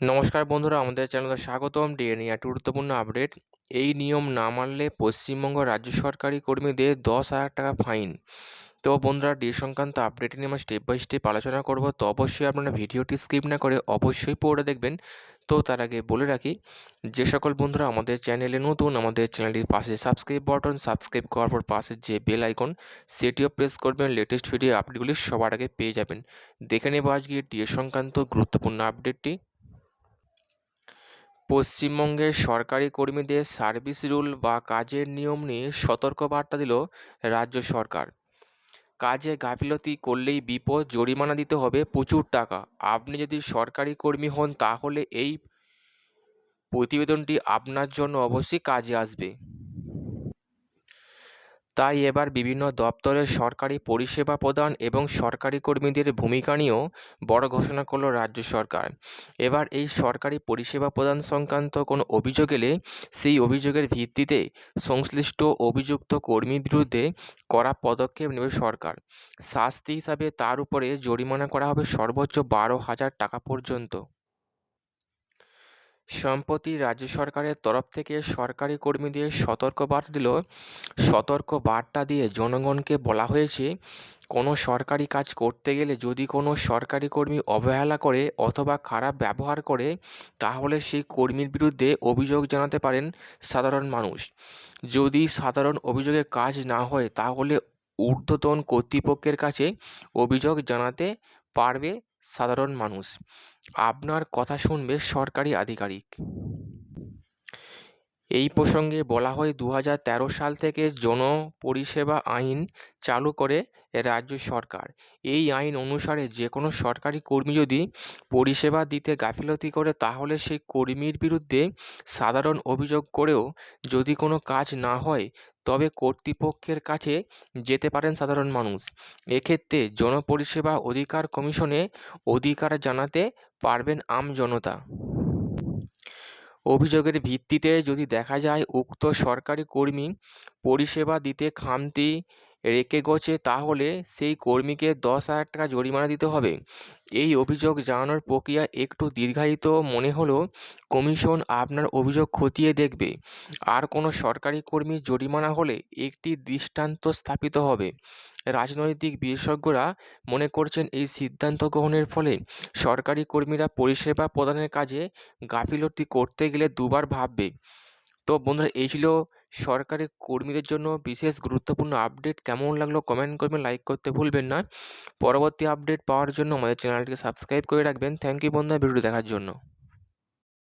নমস্কার বন্ধুরা, আমাদের চ্যানেলে স্বাগতম। ডিএ একটা গুরুত্বপূর্ণ আপডেট। এই নিয়ম না মানলে পশ্চিমবঙ্গ রাজ্য সরকারি কর্মীদের দশ হাজার টাকা ফাইন। তো বন্ধুরা, ডি সংক্রান্ত আপডেট নিয়ে আমরা স্টেপ বাই স্টেপ আলোচনা করব। তো অবশ্যই আপনারা ভিডিওটি স্কিপ না করে অবশ্যই পড়ে দেখবেন। তো তার আগে বলে রাখি, যে সকল বন্ধুরা আমাদের চ্যানেলে নতুন, আমাদের চ্যানেলটির পাশে সাবস্ক্রাইব বাটন সাবস্ক্রাইব করার পর পাশে যে বেল আইকন সেটিও প্রেস করবেন। লেটেস্ট ভিডিও আপডেটগুলি সবার আগে পেয়ে যাবেন। দেখে নেব আজকে ডিএ সংক্রান্ত গুরুত্বপূর্ণ আপডেটটি পশ্চিমবঙ্গের সরকারি কর্মীদের সার্ভিস রুল বা কাজের নিয়ম নিয়ে সতর্কবার্তা দিল রাজ্য সরকার। কাজে গাফিলতি করলেই বিপদ জরিমানা দিতে হবে প্রচুর টাকা। আপনি যদি সরকারি কর্মী হন, তাহলে এই প্রতিবেদনটি আপনার জন্য অবশ্যই কাজে আসবে। তাই এবার বিভিন্ন দপ্তরের সরকারি পরিষেবা প্রদান এবং সরকারি কর্মীদের ভূমিকা নিয়েও বড় ঘোষণা করল রাজ্য সরকার। এবার এই সরকারি পরিষেবা প্রদান সংক্রান্ত কোনো অভিযোগ এলে সেই অভিযোগের ভিত্তিতে সংশ্লিষ্ট অভিযুক্ত কর্মীর বিরুদ্ধে কড়া পদক্ষেপ নেবে সরকার। শাস্তি হিসাবে তার উপরে জরিমানা করা হবে সর্বোচ্চ বারো হাজার টাকা পর্যন্ত। সম্প্রতি রাজ্য সরকারের তরফ থেকে সরকারি কর্মীদের সতর্কবার্তা দিল। সতর্ক বার্তা দিয়ে জনগণকে বলা হয়েছে, কোনো সরকারি কাজ করতে গেলে যদি কোনো সরকারি কর্মী অবহেলা করে অথবা খারাপ ব্যবহার করে, তাহলে সেই কর্মীর বিরুদ্ধে অভিযোগ জানাতে পারেন সাধারণ মানুষ। যদি সাধারণ অভিযোগে কাজ না হয়, তাহলে ঊর্ধ্বতন কর্তৃপক্ষের কাছে অভিযোগ জানাতে পারবে সাধারণ মানুষ। আপনার কথা শুনবে সরকারি আধিকারিক। এই প্রসঙ্গে বলা হয় দু তেরো সাল থেকে জনপরিষেবা আইন চালু করে রাজ্য সরকার। এই আইন অনুসারে যে কোনো সরকারি কর্মী যদি পরিষেবা দিতে গাফিলতি করে, তাহলে সেই কর্মীর বিরুদ্ধে সাধারণ অভিযোগ করেও যদি কোনো কাজ না হয় তবে কর্তৃপক্ষের কাছে যেতে পারেন সাধারণ মানুষ। এক্ষেত্রে জনপরিষেবা অধিকার কমিশনে অধিকার জানাতে পারবেন আম জনতা। অভিযোগের ভিত্তিতে যদি দেখা যায়, উক্ত সরকারি কর্মী পরিষেবা দিতে খামতি রেখে গেছে, তাহলে সেই কর্মীকে দশ হাজার টাকা জরিমানা দিতে হবে। এই অভিযোগ জানানোর প্রক্রিয়া একটু দীর্ঘায়িত মনে হলেও কমিশন আপনার অভিযোগ খতিয়ে দেখবে। আর কোনো সরকারি কর্মীর জরিমানা হলে একটি দৃষ্টান্ত স্থাপিত হবে। রাজনৈতিক বিশেষজ্ঞরা মনে করছেন এই সিদ্ধান্ত গ্রহণের ফলে সরকারি কর্মীরা পরিষেবা প্রদানের কাজে গাফিলতি করতে গেলে দুবার ভাববে। তো বন্ধুরা, এই ছিল সরকারি কর্মীদের জন্য বিশেষ গুরুত্বপূর্ণ আপডেট কেমন লাগল কমেন্ট করবেন লাইক করতে ভুলবেন না। পরবর্তী আপডেট পাওয়ার জন্য আমাদের চ্যানেলটিকে সাবস্ক্রাইব করে রাখবেন। থ্যাংক ইউ বন্ধুরা ভিডিও দেখার জন্য।